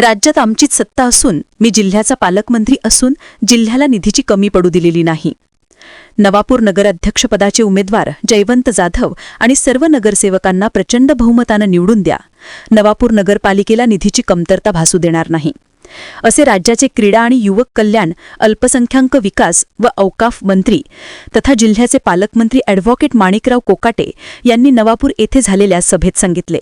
राज्यात आमचीच सत्ता असून मी जिल्ह्याचा पालकमंत्री असून जिल्ह्याला निधीची कमी पडू दिलेली नाही. नवापूर नगराध्यक्षपदाचे उमेदवार जयवंत जाधव आणि सर्व नगरसेवकांना प्रचंड बहुमतानं निवडून द्या. नवापूर नगरपालिकेला निधीची कमतरता भासू देणार नाही. असे राज्याचे क्रीडा आणि युवक कल्याण अल्पसंख्याक विकास व औकाफ मंत्री तथा जिल्ह्याचे पालकमंत्री ऍडव्होकेट माणिकराव कोकाटे यांनी नवापूर येथे झालेल्या सभेत सांगितले.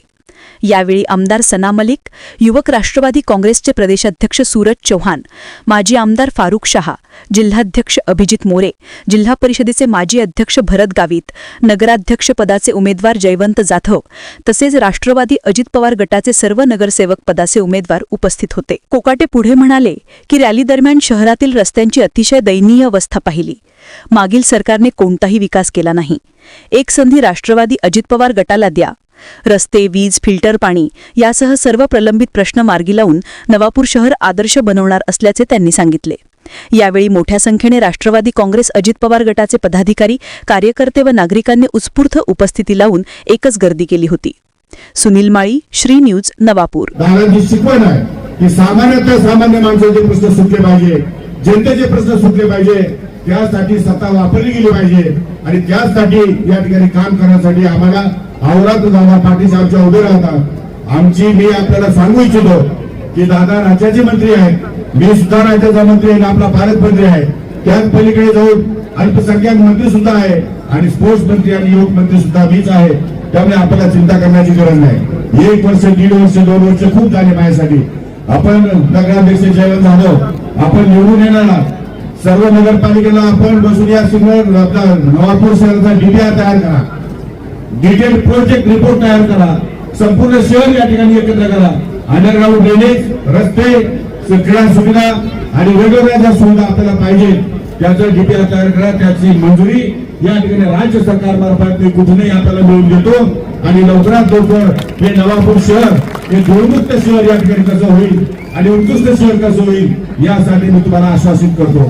यावेळी आमदार सना मलिक युवक राष्ट्रवादी काँग्रेसचे प्रदेशाध्यक्ष सूरज चौहान माजी आमदार फारुख शहा जिल्हाध्यक्ष अभिजित मोरे जिल्हा परिषदेचे माजी अध्यक्ष भरत गावित नगराध्यक्ष पदाचे उमेदवार जयवंत जाधव तसेच राष्ट्रवादी अजित पवार गटाचे सर्व नगरसेवक पदाचे उमेदवार उपस्थित होते. कोकाटे पुढे म्हणाले की रॅली दरम्यान शहरातील रस्त्यांची अतिशय दयनीय अवस्था पाहिली. मागील सरकारने कोणताही विकास केला नाही. एक संधी राष्ट्रवादी अजित पवार गटाला द्या. रस्ते वीज फिल्टर पाणी यासह सर्व प्रलंबित प्रश्न मार्गी लावून नवापूर शहर आदर्श बनवणार असल्याचे त्यांनी सांगितले. यावेळी मोठ्या संख्येने राष्ट्रवादी काँग्रेस अजित पवार गटाचे पदाधिकारी कार्यकर्ते व नागरिकांनी उत्स्फूर्त उपस्थिती लावून एकच गर्दी केली होती. सुनील माळी श्री न्यूज नवापूर. शिकवण आहे की सामान्यतः सामान्य माणसाचे प्रश्न सुटले पाहिजे जनतेचे प्रश्न सुटले पाहिजे त्यासाठी सत्ता वापरली गेली पाहिजे. आणि त्यासाठी या ठिकाणी काम करण्यासाठी आम्हाला आवरात दादा पाटील साहेबच्या उभे राहतात आमची मी आपल्याला सांगू इच्छितो की दादा राज्याचे मंत्री आहेत. मी सुद्धा राज्याचा मंत्री आहे आपला भारत मंत्री आहे. त्याच पलीकडे जाऊन अल्पसंख्याक मंत्री सुद्धा आहे आणि स्पोर्ट्स मंत्री आणि युवक मंत्री सुद्धा मीच आहे. त्यामुळे आपल्याला चिंता करण्याची गरज नाही. एक वर्ष दीड वर्ष दोन वर्ष खूप झाले माझ्यासाठी. आपण नगराध्यक्ष जयवंत जाधव आपण निवडून येणार सर्व नगरपालिकेला आपण बसून या सिग्नल नवापूर शहराचा डीपीआर तयार करा. डिटेल प्रोजेक्ट रिपोर्ट तयार करा. संपूर्ण शहर या ठिकाणी एकत्र करा. अंडरग्राऊंड ड्रेनेज रस्ते क्रीडा सुविधा आणि वेगवेगळ्या ज्या सुविधा आपल्याला पाहिजे. त्याचं डिटेल तयार करा. त्याची मंजुरी या ठिकाणी राज्य सरकार मार्फत कुठूनही आपल्याला मिळवून देतो. आणि लवकरात लवकर हे नवापूर शहर हे धोळमुक्त शहर या ठिकाणी कसं होईल आणि उत्कृष्ट शहर कसं होईल यासाठी मी तुम्हाला आश्वासित करतो.